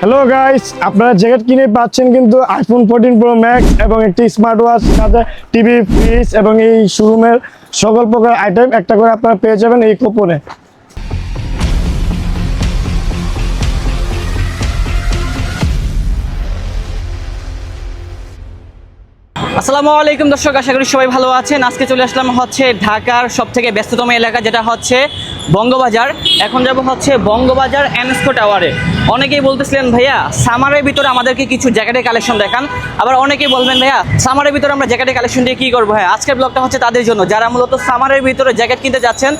Hello guys আপনারা jacket কিনে পাচ্ছেন কিন্তু আইফোন ফোরটিন প্রো ম্যাক্স এবং একটি স্মার্ট ওয়াচ সাথে টিভি ফ্রিজ এবং এই শোরুমের সকল প্রকার আইটেম একটা করে আপনারা পেয়ে যাবেন এই কুপনে আসসালামু আলাইকুম দর্শক, আশা করি সবাই ভালো আছেন। আজকে চলে আসলাম হচ্ছে ঢাকার সব থেকে ব্যস্ততম এলাকা, যেটা হচ্ছে বঙ্গবাজার। এখন যাব হচ্ছে বঙ্গবাজার এনস্কো টাওয়ারে অনেকেই বলতেছিলেন, ভাইয়া সামারের ভিতরে আমাদেরকে কিছু জ্যাকেটের কালেকশন দেখান। আবার অনেকেই বলবেন, ভাইয়া সামারের ভিতরে আমরা জ্যাকেটের কালেকশন দিয়ে কী করব? হ্যাঁ আজকের ব্লগটা হচ্ছে তাদের জন্য। যারা মূলত সামারের ভিতরে জ্যাকেট কিনতে যাচ্ছেন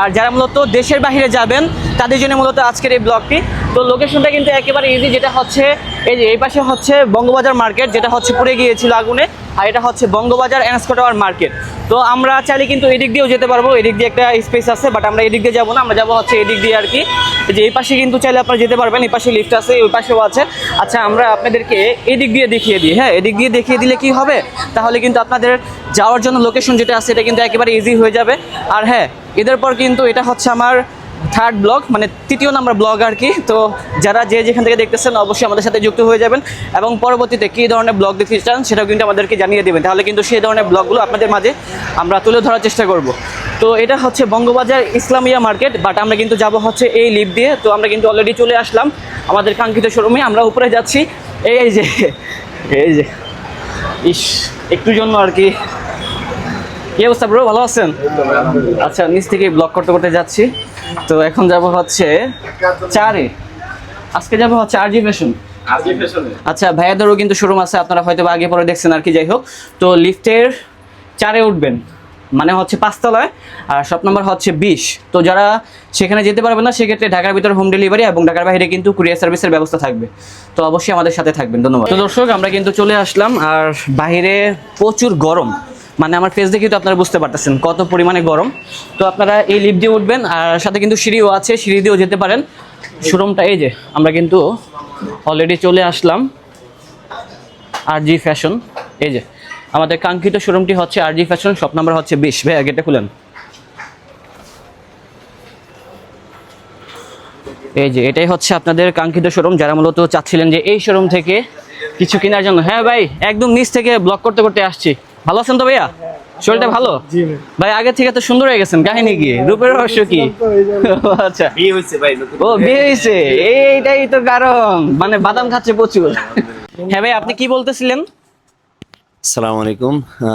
আর যারা মূলত দেশের বাইরে যাবেন, তাদের জন্য মূলত আজকের এই ব্লগটি তো লোকেশনটা কিন্তু একেবারে ইজি যেটা হচ্ছে এই যে এই পাশে হচ্ছে বঙ্গবাজার মার্কেট যেটা হচ্ছে পুড়ে গিয়েছিল আগুনে, আর এটা হচ্ছে বঙ্গবাজার এনস্কো টাওয়ার মার্কেট তো আমরা চাইলে কিন্তু এদিক দিয়েও যেতে পারব, এদিক দিয়ে একটা স্পেস আছে বাট আমরা এদিক দিয়ে যাব না, আমরা যাব হচ্ছে এদিক দিয়ে আর কি। যে এই পাশে কিন্তু চাইলে আপনারা যেতে পারবেন, এই পাশে লিফট আছে, ওই পাশেও আছে। আচ্ছা আমরা আপনাদেরকে এদিক দিয়ে দেখিয়ে দিই হ্যাঁ এদিক দিয়ে দেখিয়ে দিলে কি হবে? তাহলে কিন্তু আপনাদের যাওয়ার জন্য লোকেশন যেটা আছে, এটা কিন্তু একেবারে ইজি হয়ে যাবে। আর হ্যাঁ এদের পর কিন্তু এটা হচ্ছে আমার থার্ড ব্লগ মানে তৃতীয় নাম্বার ব্লগ আর কি। তো যারা যে যেখান থেকে দেখতেছেন, অবশ্যই আমাদের সাথে যুক্ত হয়ে যাবেন। এবং পরবর্তীতে কী ধরনের ব্লগ দেখতে চান, সেটাও কিন্তু আমাদেরকে জানিয়ে দেবেন। তাহলে কিন্তু সেই ধরনের ব্লগগুলো আপনাদের মাঝে আমরা তুলে ধরার চেষ্টা করব। তো এটা হচ্ছে বঙ্গবাজার ইসলামিয়া মার্কেট বাট আমরা কিন্তু যাব হচ্ছে এই লিফট দিয়ে। তো আমরা কিন্তু অলরেডি চলে আসলাম আমাদের কাঙ্ক্ষিত শোরুমে আমরা উপরে যাচ্ছি। এই যে এই যে, ইস, একটু জন্য আর কি কি অবস্থা ব্রো ভালো আছেন? আচ্ছা নিচ থেকে ব্লক করতে করতে যাচ্ছি। তো এখন যাব হচ্ছে চারে। আজকে যাব হচ্ছে আরজি ফ্যাশন আচ্ছা ভাইয়াদেরও কিন্তু শোরুম আছে আপনারা হয়তো আগে পরে দেখছেন আর কি যাই হোক। তো লিফটের চারে উঠবেন মানে হচ্ছে পাঁচতলায়। আর শপ নম্বর হচ্ছে বিশ। তো যারা সেখানে যেতে পারবেন না সেক্ষেত্রে ঢাকার ভিতরে হোম ডেলিভারি এবং ঢাকার বাইরে কিন্তু কুরিয়ার সার্ভিসের ব্যবস্থা থাকবে। তো অবশ্যই আমাদের সাথে থাকবেন ধন্যবাদ। তো দর্শক আমরা কিন্তু চলে আসলাম আর বাইরে প্রচুর গরম। মানে আমার ফেস দেখেই তো আপনারা বুঝতে পারতেছেন কত পরিমাণে গরম। তো আপনারা এই লিফট দিয়ে উঠবেন, আর সাথে কিন্তু সিঁড়িও আছে, সিঁড়ি দিয়েও যেতে পারেন। শোরুমটা এই যে, আমরা কিন্তু অলরেডি চলে আসলাম আর জি ফ্যাশন এই যে, আমাদের কাঙ্ক্ষিত শোরুমটি হচ্ছে R G fashion shop number হচ্ছে বিশ। ভাইয়া গেটটা খুলেন। এই যে, এটাই হচ্ছে আপনাদের কাঙ্ক্ষিত শোরুম যারা মূলত চাচ্ছিলেন যে এই শোরুম থেকে কিছু কেনার জন্য। হ্যাঁ ভাই, একদম নিচ থেকে ব্লক করতে করতে আসছি। ভালো আছেন তো ভাইয়া? শরীরটা ভালো? ভাই। ভাই আগে থেকে তো সুন্দর হয়ে গেছেন কাহিনী কি? রূপের রহস্য কি? আচ্ছা। বিয়ে হয়েছে ভাই ও বিয়ে হয়েছে? এইটাই তো কারণ। মানে বাদাম খাচ্ছে প্রচুর। হ্যাঁ ভাই আপনি কি বলতেছিলেন? আসসালামু আলাইকুম।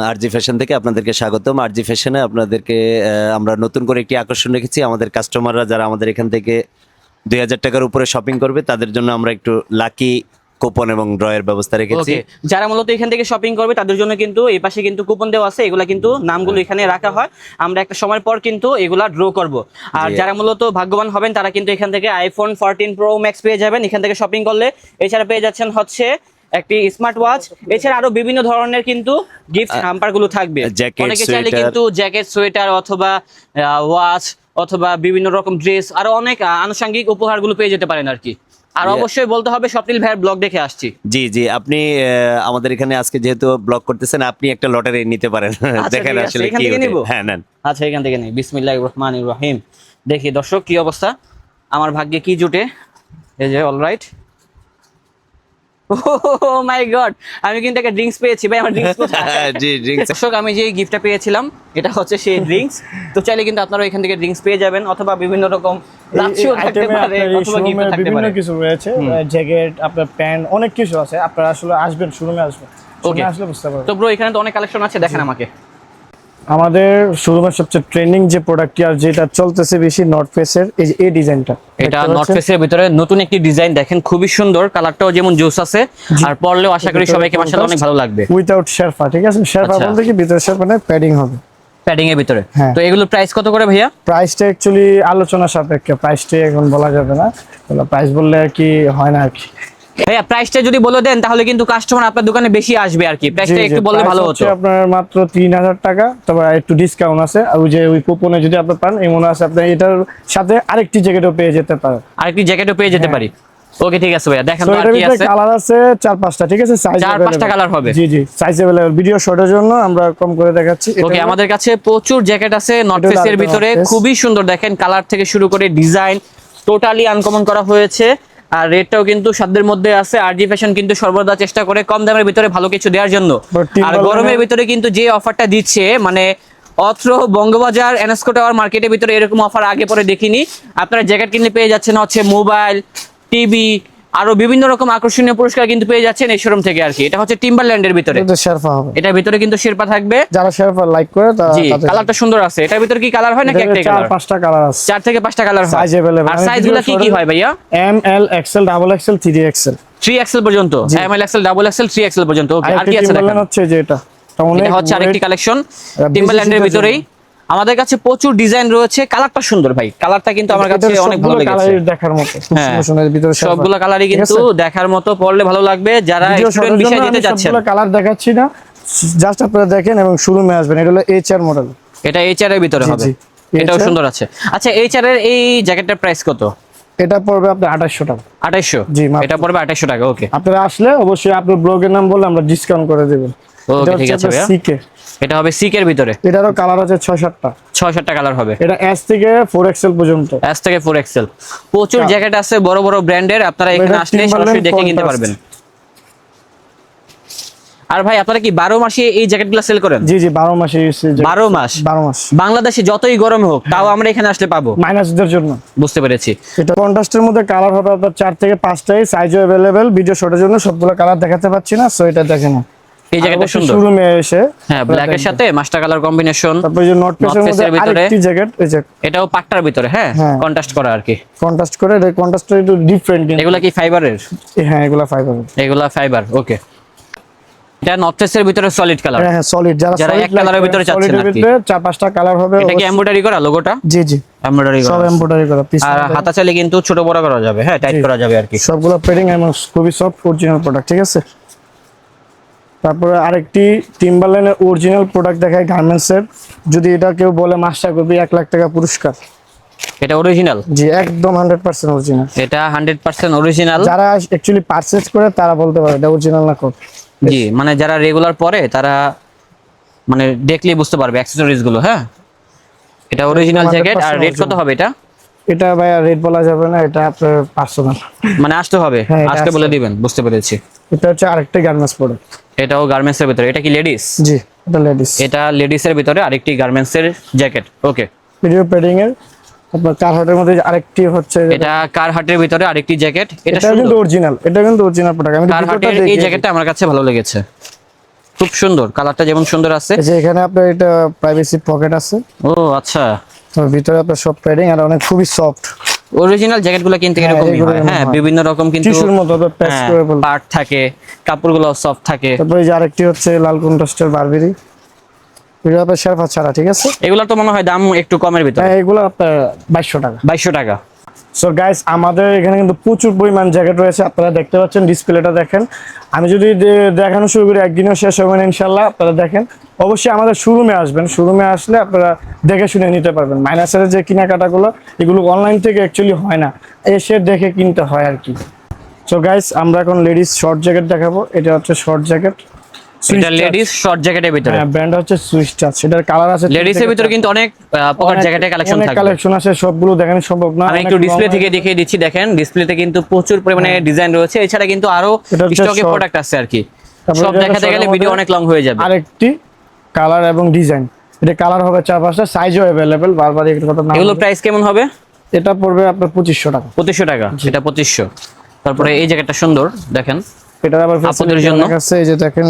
আরজি ফ্যাশন থেকে আপনাদেরকে স্বাগতম। আরজি ফ্যাশনে আপনাদেরকে আমরা নতুন করে একটি আকর্ষণ রেখেছি। আমাদের কাস্টমাররা যারা আমাদের এখান থেকে দুই হাজার টাকার উপরে শপিং করবে তাদের জন্য আমরা একটু লাকি কুপন এবং ড্রয়ের ব্যবস্থা রেখেছি। যারা মূলত এখান থেকে শপিং করবে তাদের জন্য কিন্তু এই পাশে কিন্তু কুপন দেওয়া আছে। এগুলা কিন্তু নামগুলো এখানে রাখা হয়। আমরা একটা সময় পর কিন্তু এগুলা ড্র করব। আর যারা মূলত ভাগ্যবান হবেন তারা কিন্তু এখান থেকে আইফোন ফোরটিন প্রো ম্যাক্স পেয়ে যাবেন। এখান থেকে শপিং করলে এছাড়া পেয়ে যাচ্ছেন হচ্ছে একটি স্মার্ট ওয়াচ এছাড়া আরও বিভিন্ন ধরনের কিন্তু গিফট হ্যাম্পারগুলো থাকবে। অনেকে চাইলে কিন্তু জ্যাকেট সোয়েটার অথবা ওয়াচ অথবা বিভিন্ন রকম ড্রেস আরও অনেক আনুষঙ্গিক উপহারগুলো পেয়ে যেতে পারেন আর কি। আর অবশ্যই বলতে হবে স্বপ্নিল ভাইয়ের ব্লগ দেখে আসছি। জি জি আপনি আমাদের এখানে আজকে যেহেতু ব্লগ করতেছেন আপনি একটা লটারি নিতে পারেন। দেখেন আসলে কি হ্যাঁ নেন। আচ্ছা এখান থেকে নেই। বিসমিল্লাহির রহমানির রহিম। দেখি দর্শক কি অবস্থা? আমার ভাগ্যে কি জুটে? এই যে অলরাইট ও মাই গড আমি কিন্তু একটা ড্রিঙ্কস পেয়েছি ভাই আমার ড্রিঙ্কস জি ড্রিঙ্কস দর্শক আমি যে গিফটটা পেয়েছিলাম এটা হচ্ছে সেই ড্রিঙ্কস তো চাইলে কিন্তু আপনারা এখান থেকে ড্রিঙ্কস পেয়ে যাবেন অথবা বিভিন্ন রকম থাকতে পারে অথবা গিফট থাকতে থাকতে বিভিন্ন পারে। কিছু রয়েছে জ্যাকেট আপনার প্যান্ট অনেক কিছু আছে। আপনারা আসলে আসবেন শোরুমে আসবেন। ওকে আসলে বুঝতে পারবেন। তো ব্রো এখানে তো অনেক কালেকশন আছে দেখেন আমাকে। আমাদের শোরুমের সবচেয়ে ট্রেন্ডিং যে প্রোডাক্টটি আর যেটা চলতেছে বেশি নর্থ ফেসের এই যে এই ডিজাইনটা এটা নর্থ ফেসের ভিতরে নতুন একটি ডিজাইন দেখেন খুবই সুন্দর কালারটাও যেমন জুস আছে আর পরলেও আশা করি সবাইকে মাসাল্লাহ অনেক ভালো লাগবে। উইথাউট শেরফা ঠিক আছে? শেরফা আচ্ছা। বলতে কি ভিতরে শেরফা নেই প্যাডিং হবে। প্যাডিং এর ভিতরে। হ্যাঁ। তো এগুলোর প্রাইস কত করে ভাইয়া? প্রাইসটা অ্যাকচুয়ালি আলোচনা সাপেক্ষে প্রাইসটা এখন বলা যাবে না। প্রাইস বললে আর কি হয় না আর কি। ভাইয়া প্রাইসটা যদি বলে দেন তাহলে কিন্তু কাস্টমার আপনার দোকানে বেশি আসবে আর কি প্রাইসটা জি, জি, একটু বললে price ভালো হচ্ছে হতো আপনার মাত্র তিন হাজার টাকা তবে একটু ডিসকাউন্ট আছে আর ওই যে ওই কুপনে যদি আপনি পান এমন আছে আপনি এটার সাথে আরেকটি জ্যাকেটও পেয়ে যেতে পারেন আরেকটি জ্যাকেটও পেয়ে যেতে হ্যাঁ। পারি ওকে ঠিক আছে ভাইয়া দেখেন তো তো আর এটার কি ভিতরে আছে কালার আছে চার পাঁচটা ঠিক আছে সাইজ চার পাঁচটা colour হবে। G G size available video শটের জন্য আমরা কম করে দেখাচ্ছি এটা ওকে হলো- আমাদের কাছে প্রচুর জ্যাকেট আছে নর্থ এটা ফেসের North ভিতরে Face। খুবই সুন্দর দেখেন কালার থেকে শুরু করে ডিজাইন টোটালি আনকমন করা হয়েছে আর রেটটাও কিন্তু সাধ্যের মধ্যে আছে। আর জি ফ্যাশন কিন্তু সর্বদা চেষ্টা করে কম দামের ভিতরে ভালো কিছু দেওয়ার জন্য। আর গরমের ভিতরে কিন্তু যে অফারটা দিচ্ছে মানে অত্র বঙ্গবাজার এনএসকো টাওয়ার মার্কেটের ভিতরে এরকম অফার আগে পরে দেখিনি। আপনারা জ্যাকেট কিনলে পেয়ে যাচ্ছেন হচ্ছে মোবাইল টিভি আরও বিভিন্ন রকম আকর্ষণীয় পুরস্কার কিন্তু পেয়ে যাচ্ছেন এই শোরুম থেকে আর কি। এটা হচ্ছে টিম্বারল্যান্ডের ভিতরে। এটা শেরফা হবে। এটার ভিতরে কিন্তু শেরপা থাকবে। যারা শেরফা লাইক করে তারা জি কালারটা সুন্দর আছে। এটার ভিতরে কি কালার হয় নাকি একটাই চার পাঁচটা কালার আছে। চার থেকে পাঁচটা কালার হয়। Size available। আর সাইজগুলো কি কি হয় ভাইয়া? M L XL double XL three XL three XL পর্যন্ত। M L XL double XL three XL পর্যন্ত। ওকে আর কি আছে দেখেন। হচ্ছে যে এটা? এটা হচ্ছে আরেকটি কালেকশন বেশি টিম্বারল্যান্ডের ভিতরেই। আমাদের কাছে প্রচুর ডিজাইন রয়েছে। কালারটা সুন্দর ভাই। কালারটা কিন্তু আমার কাছে অনেক ভালো লেগেছে। দেখার মতো। হ্যাঁ। সবগুলো কালারই কিন্তু দেখার মতো। পড়লে ভালো লাগবে। যারা স্টুডেন্ট বিষয়ে জন্য যাচ্ছেন সবগুলো কালার দেখাচ্ছি না। জাস্ট আপনারা দেখেন এবং শোরুমে আসবেন। এটা হলো এইচ আর মডেল এটা এইচআর এর ভিতরে হবে। এটাও সুন্দর আছে। আচ্ছা এইচআর এর এই জ্যাকেটটার প্রাইস কত? এটা পড়বে আপনার আঠাশশো টাকা। আঠাইশশো? জি, মাত্র। এটা পড়বে আঠাইশশো টাকা ওকে আপনারা আসলে অবশ্যই আপনার ব্লগের নাম বললে আমরা ডিসকাউন্ট করে দেবেন ওকে ঠিক আছে ভাইয়া। এটা হবে সিকের ভিতরে। এটারও কালার আছে ছয় সাতটা ছয় সাতটা কালার হবে। এটা এস থেকে ফোর এক্সেল পর্যন্ত। এস থেকে ফোর এক্সেল প্রচুর। জ্যাকেট আছে বড় বড় ব্র্যান্ডের আপনারা এখানে আসলে সরাসরি দেখে কিনতে পারবেন। আর ভাই আপনারা কি বারো মাসে এই জ্যাকেটগুলো সেল করেন? জি জি বারো মাসে বারো মাস? বারো মাস। বাংলাদেশে যতই গরম হোক তাও আমরা এখানে আসলে পাবো। মাইনাসদের জন্য। বুঝতে পেরেছি। এটা কন্ট্রাস্টের মধ্যে কালার হবে আপনার চার থেকে পাঁচটাই সাইজও অ্যাভেলেবেল ভিডিও শটের জন্য সবগুলো কালার দেখাতে পাচ্ছি না সো এটা দেখেন এই জ্যাকেটটা সুন্দর। শোরুমে এসে হ্যাঁ ব্ল্যাক এর সাথে মাস্টার কালার কম্বিনেশন তারপর যে নট পেসের মধ্যে ভিতরে- আরেকটি জ্যাকেট এই যে এটাও পাট্টার ভিতরে হ্যাঁ হ্যাঁ। কন্ট্রাস্ট করা আর কি। কন্ট্রাস্ট করে এটা কন্ট্রাস্টটা একটু ডিফারেন্ট এগুলা কি ফাইবারের হ্যাঁ এগুলা ফাইবার এগুলা ফাইবার ওকে এটা নর্থ ফেসের ভিতরে সলিড কালার হ্যাঁ হ্যাঁ সলিড যারা যারা এক like ভিতরে করে, চাচ্ছেন আর কি। চার পাঁচটা কালার হবে এটা কি এমব্রয়ডারি করা লোগোটা জি জি। এমব্রয়ডারি সব এমব্রয়ডারি করা পিস আর হাতা কিন্তু ছোট বড় করা যাবে হ্যাঁ টাইট করা যাবে আর কি। সবগুলো পেডিং এবং খুবই সফট অরিজিনাল প্রোডাক্ট ঠিক আছে? তারপরে আরেকটি টিম্বারল্যান্ডের অরিজিনাল প্রোডাক্ট দেখায় গার্মেন্টসের যদি এটা কেউ বলে মাস্টার করবি এক লাখ টাকা পুরস্কার। এটা অরিজিনাল জি একদম হান্ড্রেড পার্সেন্ট অরিজিনাল এটা হান্ড্রেড পার্সেন্ট অরিজিনাল যারা অ্যাকচুয়ালি পারচেজ করে তারা বলতে পারে এটা অরিজিনাল না কোড জি মানে যারা রেগুলার পরে তারা মানে দেখলেই বুঝতে পারবে অ্যাক্সেসরিজগুলো হ্যাঁ? এটা অরিজিনাল জ্যাকেট আর রেট কত হবে এটা? এটা ভাই রেট বলা যাবে না এটা আপনার পার্সোনাল মানে আসতে হবে হ্যাঁ, আজকে বলে দিবেন বুঝতে পেরেছি। এটা হচ্ছে আরেকটা গার্মেন্টস প্রোডাক্ট এটাও গার্মেন্টস এর ভিতরে এটা কি লেডিস জি এটা লেডিস এটা লেডিস এর ভিতরে আরেকটি গার্মেন্টস এর জ্যাকেট ওকে ভিডিও পেডিং এর আপনার কার হাটের মধ্যে আরেকটি হচ্ছে এটা কার হাটের ভিতরে আরেকটি জ্যাকেট এটা এটা কিন্তু অরিজিনাল এটা কিন্তু অরিজিনাল প্রোডাক্ট আমি কার হাটের এই জ্যাকেটটা আমার কাছে ভালো লেগেছে। খুব সুন্দর কালারটা যেমন সুন্দর আছে। যে এখানে আপনার এটা প্রাইভেসি পকেট আছে। ও আচ্ছা। ভিতরে আপনার সব প্যাডিং আর অনেক খুবই সফট অরিজিনাল জ্যাকেটগুলো কিনতে হ্যাঁ, এরকমই হয়। হ্যাঁ বিভিন্ন রকম কিন্তু টিস্যুর মতো প্যাচ হ্যাঁ, করে পার্ট থাকে কাপড়গুলো সফট থাকে। তারপরে যে আরেকটি হচ্ছে লাল কন্ট্রাস্টের বারবেরি এটা আপনার শেরফা ছাড়া ঠিক আছে? এগুলোর তো মনে হয় দাম একটু কমের ভিতরে। হ্যাঁ এগুলো আপনার বাইশশো টাকা। বাইশশো টাকা। সো গাইস আমাদের এখানে কিন্তু প্রচুর পরিমাণ জ্যাকেট রয়েছে। আপনারা দেখতে পাচ্ছেন ডিসপ্লেটা দেখেন। আমি যদি দেখানো শুরু করি একদিনও শেষ হবে না ইনশাল্লাহ আপনারা দেখেন অবশ্যই আমাদের শোরুমে আসবেন। শোরুমে আসলে আপনারা দেখে শুনে নিতে পারবেন। মাইনাসের যে কেনাকাটাগুলো এগুলো অনলাইন থেকে অ্যাকচুয়ালি হয় না। এসে দেখে কিনতে হয় আর কি। সো গাইস আমরা এখন লেডিস শর্ট জ্যাকেট দেখাবো। এটা হচ্ছে শর্ট জ্যাকেট এটা লেডিস শর্ট জ্যাকেটের ভিতরে। হ্যাঁ ব্র্যান্ড হচ্ছে সুইচ টাচ এটার কালার আছে তিন লেডিস এর ভিতরে কিন্তু অনেক পকেট জ্যাকেটের কালেকশন অনেক কালেকশন আছে সবগুলো দেখানো সম্ভব না। আমি একটু ডিসপ্লে থেকে দেখিয়ে দিচ্ছি দেখেন। ডিসপ্লেতে কিন্তু প্রচুর পরিমাণে ডিজাইন রয়েছে। এছাড়া কিন্তু আরও স্টকে প্রোডাক্ট আছে আর কি। সব দেখাতে গেলে ভিডিও অনেক লং হয়ে যাবে। আরেকটি কালার এবং ডিজাইন। এটা কালার হবে চার পাঁচটা সাইজও অ্যাভেলেবেল বারবার এই কথা না এগুলো প্রাইস কেমন হবে? এটা পড়বে আপনার পঁচিশশো টাকা। পঁচিশশো টাকা এটা পঁচিশশো। তারপরে এই জ্যাকেটটা সুন্দর দেখেন। এটা আবার আপনাদের জন্য? আছে এই যে দেখেন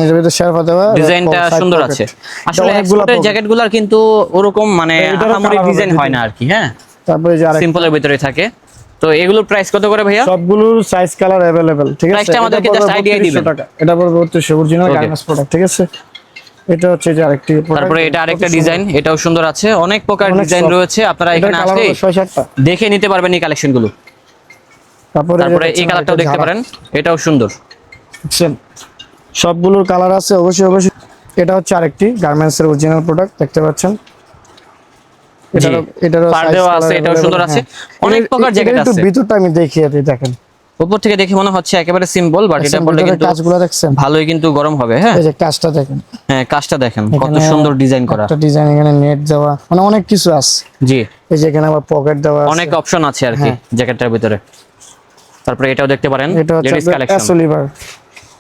দেওয়া ডিজাইনটা সুন্দর আছে। আসলে এক্সপোর্টের। জ্যাকেটগুলোর কিন্তু ওরকম মানে আহামরি ডিজাইন হয় না আর কি হ্যাঁ? তারপরে যে সিম্পলের ভিতরে থাকে। তো এগুলোর প্রাইস কত করে ভাইয়া? সবগুলোর সাইজ কালার অ্যাভেলেবেল ঠিক আছে? Price টা আমাদেরকে idea 3200 দিবেন। টাকা। এটা পড়বে 3200 অরিজিনাল Okay. গার্মেন্টস প্রোডাক্ট ঠিক আছে? এটা হচ্ছে যে আরেকটি তারপরে এটা আরেকটা ডিজাইন এটাও সুন্দর আছে। অনেক প্রকার ডিজাইন রয়েছে। আপনারা এখানে আসলে দেখে নিতে পারবেন এই কালেকশনগুলো তারপরে তারপরে এই কালারটাও দেখতে পারেন। এটাও সুন্দর। দেখছেন সবগুলোর কালার আছে অবশ্যই অবশ্যই। এটা হচ্ছে আরেকটি গার্মেন্টস এর অরিজিনাল প্রোডাক্ট দেখতে পাচ্ছেন? এটারও এটারও আছে, এটাও সুন্দর আছে। হ্যাঁ। অনেক প্রকার জ্যাকেট একটু আছে। ভিতরটা আমি দেখিয়ে দিই দেখেন। উপর থেকে দেখে মনে হচ্ছে একেবারে সিম্পল বাট এটা পড়লে কিন্তু কাজগুলো দেখছেন? ভালোই কিন্তু গরম হবে হ্যাঁ? এই যে কাজটা দেখেন। হ্যাঁ কাজটা দেখেন কত সুন্দর ডিজাইন করা। একটা ডিজাইন এখানে নেট দেওয়া মানে অনেক কিছু আছে। জি। এই যে এখানে আবার পকেট দেওয়া আছে। অনেক অপশন আছে আর কি। জ্যাকেটটার ভিতরে। তারপরে এটাও দেখতে পারেন এটা হচ্ছে লেডিস কালেকশন অ্যাসোলিভার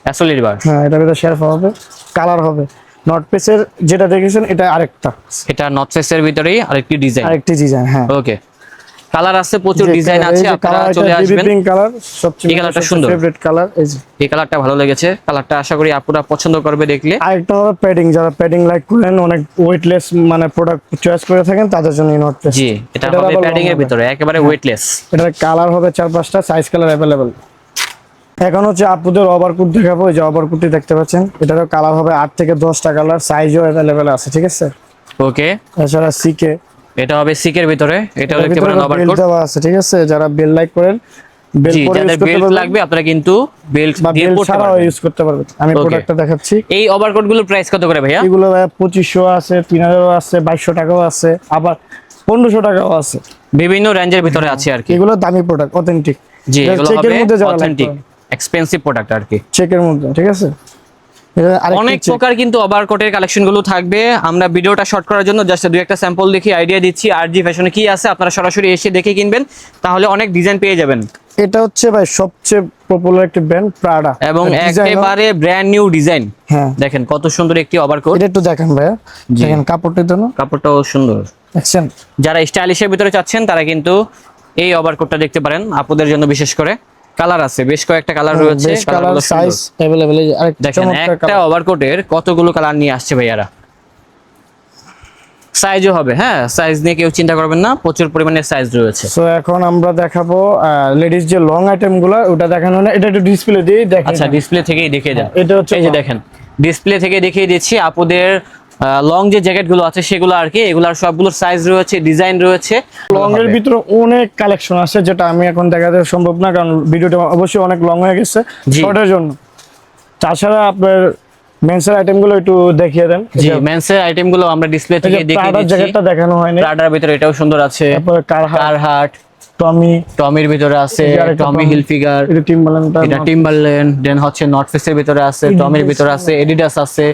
অ্যাসোলিভার হ্যাঁ এটা ভিতরে শেরফা হবে কালার হবে। নট পেসের যেটা দেখেছেন এটা আরেকটা। এটা নট ফেসের ভিতরেই আরেকটি ডিজাইন আরেকটি ডিজাইন হ্যাঁ। ওকে কালার আছে প্রচুর ডিজাইন আছে আপনারা চলে আসবেন। Pink কালার সবচেয়ে এই কালারটা সুন্দর। ফেভারিট কালার এই যে। এই কালারটা ভালো লেগেছে কালারটা আশা করি আপুরা পছন্দ করবে দেখলে। আরেকটা হবে প্যাডিং যারা প্যাডিং লাইক করেন অনেক ওয়েটলেস মানে প্রোডাক্ট চয়েস করে থাকেন তাদের জন্য নট জি এটা হবে প্যাডিং এর ভিতরে একেবারে ওয়েটলেস এটার কালার হবে চার পাঁচটা সাইজ কালার অ্যাভেলেবেল এখন হচ্ছে আপুদের ওভারকুট দেখাবো এই যে ওভারকুটটি দেখতে পাচ্ছেন এটারও কালার হবে আট থেকে দশটা কালার সাইজও অ্যাভেলেবেল আছে ঠিক আছে? ওকে এছাড়া সিকে এটা হবে সিকের ভিতরে। এটার দেখতে পারেন ওভারকোট দেওয়া আছে ঠিক আছে? যারা বেল লাইক করেন বেল যাদের বেল্ট লাগবে আপনারা কিন্তু বেল্ট দিয়ে পড়তে পারবেন। ইউজ করতে পারবেন। আমি প্রোডাক্টটা দেখাচ্ছি। এই ওভারকোটগুলোর প্রাইস কত করে ভাইয়া? এগুলো পঁচিশশো আছে তিন হাজারও আছে বাইশশো টাকাও আছে আবার পনেরোশো টাকাও আছে। বিভিন্ন রেঞ্জের ভিতরে আছে আর কি। এগুলো দামি প্রোডাক্ট অথেন্টিক জি এগুলো হবে অথেন্টিক এক্সপেন্সিভ প্রোডাক্ট আর কি। চেকের মধ্যে ঠিক আছে? এটা অনেক। প্রকার কিন্তু ওভারকোটের কালেকশনগুলো থাকবে। আমরা ভিডিওটা শর্ট করার জন্য জাস্ট দুই একটা স্যাম্পল দেখি আইডিয়া দিচ্ছি আর জি ফ্যাশনে কি আছে আপনারা সরাসরি এসে দেখে কিনবেন তাহলে অনেক ডিজাইন পেয়ে যাবেন। এটা হচ্ছে ভাই সবচেয়ে পপুলার একটি ব্র্যান্ড প্রাডা এবং একেবারে ব্র্যান্ড নিউ ডিজাইন হ্যাঁ। দেখেন কত সুন্দর একটি ওভারকোট এটা একটু দেখেন ভাইয়া। জি। দেখেন কাপড়টির জন্য। কাপড়টাও সুন্দর। দেখছেন? যারা স্টাইলিশের ভিতরে চাচ্ছেন তারা কিন্তু এই ওভারকোটটা দেখতে পারেন আপুদের জন্য বিশেষ করে। কালার আছে বেশ কয়েকটা কালার রয়েছে বেশ কালার কালারগুলো সাইজ সুন্দর। अवेलेबल আরেকটা দেখেন চমৎকার একটা কালার ওভারকোটের কতগুলো কালার নিয়ে আসছে ভাইয়ারা সাইজও হবে হ্যাঁ সাইজ নিয়ে কেউ চিন্তা করবেন না প্রচুর পরিমাণে সাইজ রয়েছে সো এখন আমরা দেখাবো লেডিস যে লং আইটেম গুলো ওটা দেখানো না এটা একটু ডিসপ্লে দিয়ে দেখেন আচ্ছা ডিসপ্লে থেকেই দেখে যান এটা হচ্ছে এই যে long। দেখেন ডিসপ্লে থেকে দেখিয়ে দিচ্ছি আপুদের লং যে জ্যাকেটগুলো আছে সেগুলো আর কি এগুলার সবগুলোর সাইজ রয়েছে ডিজাইন রয়েছে। লং এর ভিতরে অনেক কালেকশন আছে যেটা আমি এখন দেখাতে সম্ভব না কারণ ভিডিওটা অবশ্যই অনেক লং হয়ে গেছে। শর্টের জন্য। তাছাড়া আপনার মেন্সের আইটেমগুলো একটু দেখিয়ে দেন। জি মেন্সের আইটেমগুলো আমরা ডিসপ্লে থেকে দেখিয়ে প্রাডার জ্যাকেটটা দেখানো হয়নি। প্রাডার ভিতরে এটাও সুন্দর আছে। তারপরে কারহাট টমি টমির ভিতরে আছে টমি Tommy। হিল ফিগার এটা টিম্বারল্যান্ডটা এটা টিম্বারল্যান্ড দেন হচ্ছে নর্থ ফেসের ভিতরে আছে টমির ভিতরে আছে। এডিডাস আছে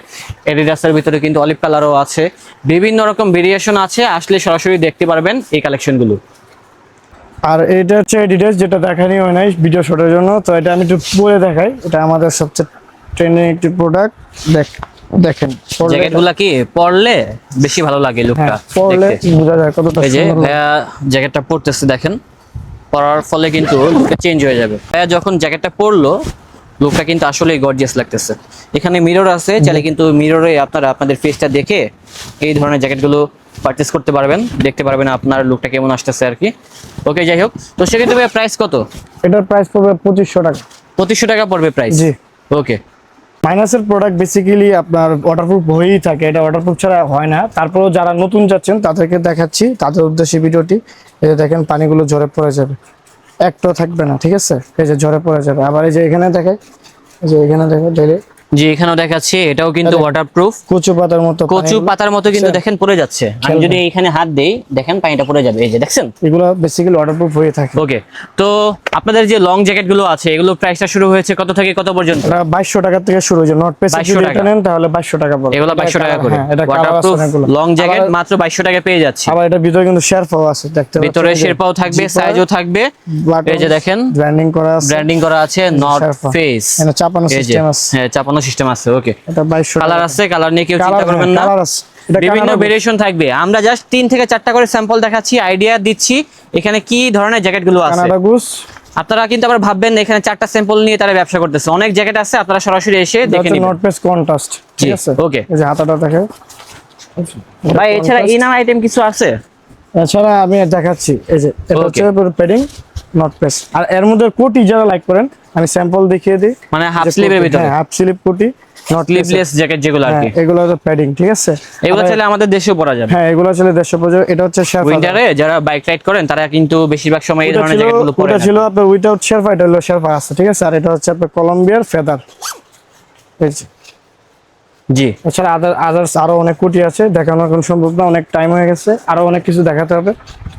এডিডাসের ভিতরে কিন্তু অলিভ কালারও আছে। বিভিন্ন রকম ভেরিয়েশন আছে আসলে সরাসরি দেখতে পারবেন এই কালেকশনগুলো আর এটা হচ্ছে এডিডাস যেটা দেখানি হয় নাই ভিডিও শটের জন্য তো এটা আমি একটু পরে দেখাই। এটা আমাদের সবচেয়ে ট্রেন্ডিং একটি প্রোডাক্ট দেখ দেখেন পরলে জ্যাকেটগুলা কি পরলে বেশি ভালো লাগে লুকটা হ্যাঁ, পরলে। বোঝা যায় কতটা এই যে ভাইয়া জ্যাকেটটা পরতেছে দেখেন। পরার ফলে কিন্তু লুকটা চেঞ্জ হয়ে যাবে। ভাইয়া যখন জ্যাকেটটা পরলো লুকটা কিন্তু আসলেই গর্জিয়াস লাগতেছে। এখানে মিরর আছে চাইলে কিন্তু মিররে আপনারা আপনাদের ফেসটা দেখে এই ধরনের জ্যাকেটগুলো পারচেস করতে পারবেন। দেখতে পারবেন আপনার লুকটা কেমন আসতেছে আর কি। ওকে যাই হোক তো সেক্ষেত্রে ভাইয়া প্রাইস কত? এটার প্রাইস পড়বে পঁচিশশো টাকা। পঁচিশশো টাকা পড়বে প্রাইস জি। ওকে মাইনাসের প্রোডাক্ট বেসিক্যালি আপনার ওয়াটারপ্রুফ হয়েই থাকে, এটা ওয়াটারপ্রুফ ছাড়া হয় না। তারপরেও যারা নতুন যাচ্ছেন, তাদেরকে দেখাচ্ছি, তাদের উদ্দেশ্যে ভিডিওটি। এই যে দেখেন, পানিগুলো ঝরে পড়ে যাবে। একটাও থাকবে না, ঠিক আছে? এই যে ঝরে পড়ে যাবে। আবার এই যে এখানে দেখে এই যে এখানে দেখে ডাইরেক্ট জি এখানেও দেখাচ্ছি এটাও কিন্তু ওয়াটারপ্রুফ কচু পাতার মতো কচু পাতার মতো কিন্তু দেখেন পড়ে যাচ্ছে। আমি যদি এখানে হাত দেই দেখেন পানিটা পড়ে যাবে। এই যে দেখছেন? এগুলো বেসিক্যালি ওয়াটারপ্রুফ হয়ে থাকে। ওকে তো আপনাদের যে লং জ্যাকেটগুলো আছে এগুলো প্রাইসটা শুরু হয়েছে কত থেকে কত পর্যন্ত? এটা বাইশশো টাকা থেকে শুরু হয়েছে। নট পেসে 2200 যদি এটা নেন তাহলে বাইশশো টাকা পড়বে। এগুলো এটা বাইশশো টাকা করে। এটা ওয়াটারপ্রুফ লং জ্যাকেট মাত্র বাইশশো টাকা পেয়ে যাচ্ছে। আবার এটার ভিতরে কিন্তু শেরফাও আছে দেখতে ভিতরে শেরপাও থাকবে সাইজও থাকবে। এই যে দেখেন। ব্র্যান্ডিং করা আছে। ব্র্যান্ডিং করা আছে নট। ফেস এখানে চাপানো সিস্টেম আছে। হ্যাঁ চাপানো সিস্টেম আছে ওকে কালার আছে কালার নিয়ে কেউ চিন্তা করবেন না। বিভিন্ন ভেরিয়েশন থাকবে। আমরা জাস্ট তিন থেকে চারটা করে স্যাম্পল দেখাচ্ছি আইডিয়া দিচ্ছি এখানে কি ধরনের জ্যাকেটগুলো আছে আপনারা কিন্তু আবার ভাববেন এখানে চারটা স্যাম্পল নিয়ে তারা ব্যবসা করতেছে। অনেক জ্যাকেট আছে আপনারা সরাসরি এসে দেখে নিন নট পেস কন্ট্রাস্ট ঠিক আছে? okay. এই যে হাতাটা দেখে ভাই এছাড়া ইনার আইটেম কিছু আছে? এছাড়া আমি দেখাচ্ছি। এই যে এটা হচ্ছে প্যাডিং নট পেস আর এর মধ্যে কোটি যারা লাইক করেন আমি স্যাম্পল দেখিয়ে দিই। মানে হাফ যে স্লিভের ভিতরে? হ্যাঁ হাফ স্লিভ কোটি নট স্লিভলেস জ্যাকেট যেগুলো আর কি। এগুলো হচ্ছে প্যাডিং ঠিক আছে? এগুলো আর- আমাদের দেশেও পরা যাবে। হ্যাঁ এগুলো ছিল দেড়শো পর্যন্ত এটা হচ্ছে শেরফা উইন্টারে যারা বাইক রাইড করেন তারা কিন্তু বেশিরভাগ সময় এই ধরনের জ্যাকেটগুলো পরে ওটা ছিল আপনার এটা হলো আছে ঠিক আছে? আর এটা হচ্ছে আপনার কলম্বিয়ার ফেদার জি। এছাড়া আদার্স আরও অনেক কুটি আছে দেখানো এখন সম্ভব না অনেক টাইম হয়ে গেছে আরও অনেক কিছু দেখাতে হবে।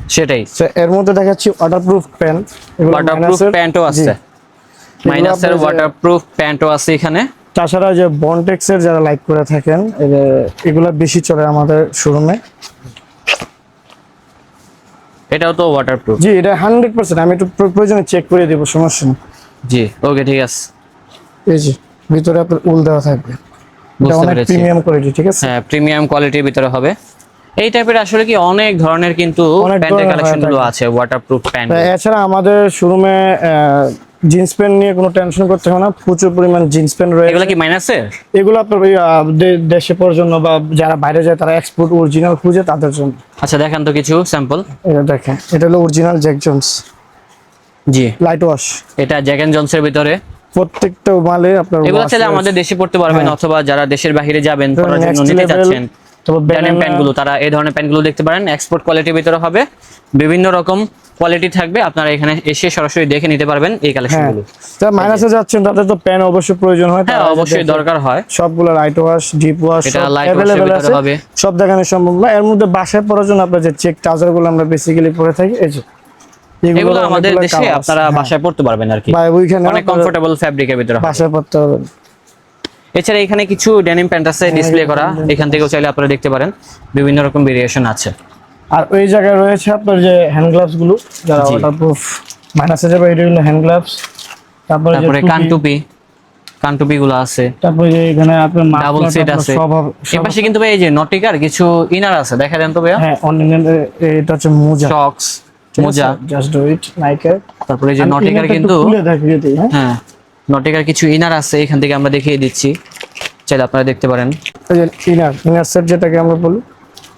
সেটাই। এর মধ্যে দেখাচ্ছি ওয়াটারপ্রুফ প্যান্ট ওয়াটারপ্রুফ প্যান্টও আছে। মাইনাস মাইনাসের ওয়াটারপ্রুফ প্যান্টও আছে এখানে। তাছাড়া যে বনটেক্স এর যারা লাইক করে থাকেন এগুলা বেশি চলে আমাদের শোরুমে এটাও তো ওয়াটারপ্রুফ জি এটা হান্ড্রেড পার্সেন্ট আমি একটু প্র- প্রয়োজনে চেক করে দেবো সমস্যা নেই। জি ওকে ঠিক আছে। এই যে ভিতরে আপনার উল দেওয়া থাকবে। এটা অনেক প্রিমিয়াম কোয়ালিটি ঠিক আছে? হ্যাঁ প্রিমিয়াম কোয়ালিটির ভিতরে হবে। এই টাইপের আসলে কি অনেক ধরনের কিন্তু প্যান্টের কালেকশনগুলো আছে ওয়াটারপ্রুফ প্যান্ট। এছাড়া আমাদের শোরুমে জিন্স প্যান্ট নিয়ে কোনো টেনশন করতে হবে না প্রচুর পরিমাণ জিন্স প্যান্ট রয়েছে। এগুলো কি মাইনাসের এগুলো আপনার দেশে পর জন্য বা যারা বাইরে যায় তারা এক্সপোর্ট অরিজিনাল খুঁজে তাদের জন্য। আচ্ছা দেখেন তো কিছু স্যাম্পল এটা দেখেন এটা হলো অরিজিনাল জ্যাক জোন্স জি। লাইট ওয়াশ এটা জ্যাক এন্ড জনসের ভিতরে। প্রত্যেকটা মালে আপনার এগুলো চাইলে আমাদের দেশে পড়তে পারবেন হ্যাঁ। অথবা যারা দেশের বাইরে যাবেন তো পড়ার জন্য নিতে চাচ্ছেন। ডেনিম banana- প্যান্টগুলো তারা এই ধরনের প্যান্টগুলো দেখতে পারেন এক্সপোর্ট কোয়ালিটির ভিতরে হবে। বিভিন্ন রকম কোয়ালিটি থাকবে আপনারা এখানে এসে সরাসরি দেখে নিতে পারবেন এই কালেকশন হ্যাঁ যারা মাইনাসে যাচ্ছেন তাদের তো প্যান অবশ্যই প্রয়োজন হয় হ্যাঁ অবশ্যই দরকার হয়। সবগুলো লাইট ওয়াশ ডিপ ওয়াশ ভিতরে আছে। হবে। সব দেখানো সম্ভব না। এর মধ্যে বাসায় পরার জন্য আপনার যে চেক ট্রাউজারগুলো আমরা বেসিক্যালি পরে থাকি এই যে এগুলো আমাদের দেশে আপনারা হ্যাঁ। বাসায় পড়তে পারবেন আর কি। অনেক কমফোর্টেবল ফ্যাব্রিকের ভিতরে বাসায় পড়তে হবে। এছাড়া এখানে কিছু ডেনিম প্যান্ট আছে হ্যাঁ, ডিসপ্লে করা। এখান থেকেও চাইলে আপনারা দেখতে পারেন বিভিন্ন রকম ভেরিয়েশন আছে। আর ওই জায়গায় রয়েছে আপনার যে হ্যান্ড গ্লাভসগুলো যারা ওয়াটারপ্রুফ মাইনাসে যাবে এটা হলো হ্যান্ড গ্লাভস তারপরে যে তারপরে টুপি, কানটুপি কানটুপি গুলো আছে। তারপরে যে এখানে আপনার ডাবল সেট আছে। সব হবে- এর সব পাশে কিন্তু ভাই এই যে নটিকার কিছু ইনার আছে দেখা দেন তো ভাইয়া। হ্যাঁ অনলাইন এটা হচ্ছে মোজা। শক্স মোজা। জাস্ট ডু ইট নাইকের তারপরে যে নটিকার কিন্তু হ্যাঁ। হ্যাঁ। নটিকার কিছু ইনার আছে এখান থেকে আমরা দেখিয়ে দিচ্ছি। চাইলে আপনারা দেখতে পারেন। ইনার ইনার সেট যেটাকে আমরা বলি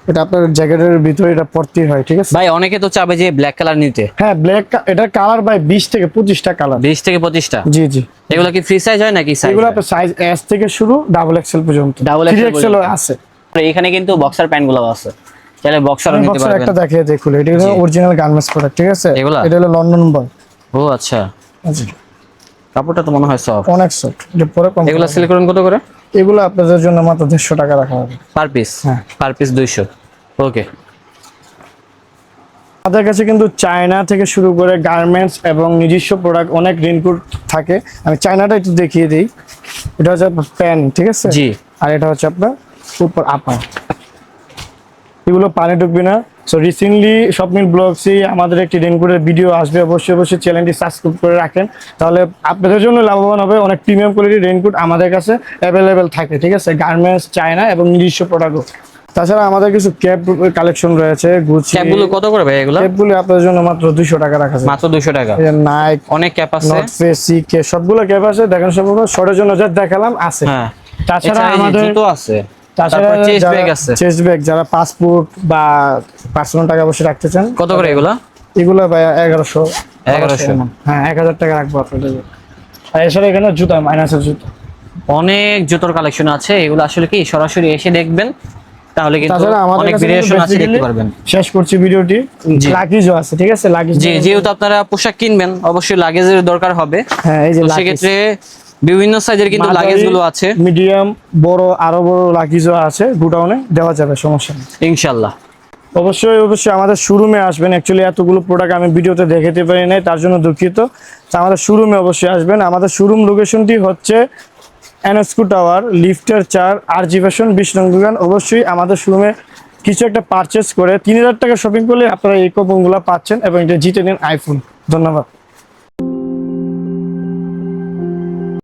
এটা আপনার জ্যাকেটের ভিতরে এটা পড়তেই হয় ঠিক আছে? ভাই অনেকে তো চাবে যে ব্ল্যাক কালার নিতে। হ্যাঁ ব্ল্যাক এটার কালার ভাই বিশ থেকে পঁচিশটা কালার বিশ থেকে পঁচিশটা? জি জি। এগুলো কি ফ্রি সাইজ হয় নাকি সাইজ এগুলো আপনার সাইজ এস থেকে শুরু ডাবল এক্সেল পর্যন্ত। Double XL. আছে। এখানে কিন্তু বক্সার প্যান্টগুলো আছে। চাইলে বক্সারও নিতে পারবেন। একটা দেখিয়ে দিই খুলে। এটা অরিজিনাল গার্মেন্টস প্রোডাক্ট ঠিক আছে? এগুলা? এটা হলো লন্ডন বয় ও আচ্ছা। কাপড়টা তো মনে হয় সফট অনেক সফট এটা পরে কম এগুলো সেল করুন কত করে? এগুলো আপনাদের জন্য মাত্র দেড়শো টাকা রাখা হবে। পার পিস হ্যাঁ। পার পিস দুইশো। ওকে আমাদের কাছে কিন্তু চায়না থেকে শুরু করে গার্মেন্টস এবং নিজস্ব প্রোডাক্ট অনেক রেনকোট থাকে। আমি চায়নাটা একটু দেখিয়ে দিই। এটা হচ্ছে আপনার প্যান্ট ঠিক আছে? জি। আর এটা হচ্ছে আপনার উপর আপার এগুলো পানি ঢুকবে না। সো রিসেন্টলি স্বপ্নিল ব্লগসই আমাদের একটি রেনকোটের ভিডিও আসবে। অবশ্যই অবশ্যই চ্যানেলটি সাবস্ক্রাইব করে রাখেন। তাহলে আপনাদের জন্য লাভবান হবে। অনেক প্রিমিয়াম কোয়ালিটির রেনকোট আমাদের কাছে অ্যাভেলেবেল থাকে ঠিক আছে? গার্মেন্টস চায়না এবং নিজস্ব প্রোডাক্টও তাছাড়া আমাদের কিছু ক্যাপ কালেকশন রয়েছে গুচি ক্যাপগুলো কত করে ভাই এগুলো? ক্যাপগুলো আপনাদের জন্য মাত্র দুইশো টাকা রাখা যায় মাত্র দুইশো টাকা। নাইক অনেক ক্যাপ আছে। নট ফেস সিকে সবগুলো ক্যাপ আছে। দেখেন সব শর্টের জন্য যা দেখালাম আছে। হ্যাঁ। তাছাড়া আমাদের জুতো আছে। তাছাড়া চেস্ট ব্যাগ আছে। চেস্ট ব্যাগ যারা পাসপোর্ট বা পার্সোনাল টাকা বসে রাখতে চান কত করে এগুলো? এগুলো ভাই এগারোশো। 1100 হ্যাঁ এক হাজার টাকা রাখব আপনাদের আর এছাড়া এখানে জুতা মাইনাসের জুতো। অনেক জুতোর কালেকশন আছে। এগুলো আসলে কি সরাসরি এসে দেখবেন তাহলে কিন্তু অনেক ভেরিয়েশন আছে দেখতে পারবেন। শেষ করছি ভিডিওটি। জি। লাকিজও আছে ঠিক আছে? লাকিজ জি যেহেতু আপনারা পোশাক কিনবেন অবশ্যই লাগেজের দরকার হবে। হ্যাঁ এই যে সেক্ষেত্রে বিভিন্ন সাইজের কিন্তু লাগেজগুলো আছে। মিডিয়াম বড় আরও বড় লাকিজও আছে। গুডাউনে দেওয়া যাবে সমস্যা নেই। ইনশাল্লাহ অবশ্যই অবশ্যই আমাদের শোরুমে আসবেন। অ্যাকচুয়ালি এতগুলো প্রোডাক্ট আমি ভিডিওতে দেখাতে পারি নাই তার জন্য দুঃখিত। তো আমাদের শোরুমে অবশ্যই আসবেন। আমাদের শোরুম লোকেশনটি হচ্ছে এনএসকু টাওয়ার লিফটার চার আর জি ফ্যাশন বিশ নং দোকান। অবশ্যই আমাদের শোরুমে কিছু একটা পারচেস করে তিন হাজার টাকা শপিং করলে আপনারা এই কুপনগুলো পাচ্ছেন এবং এটা জিতে নিন আইফোন ধন্যবাদ।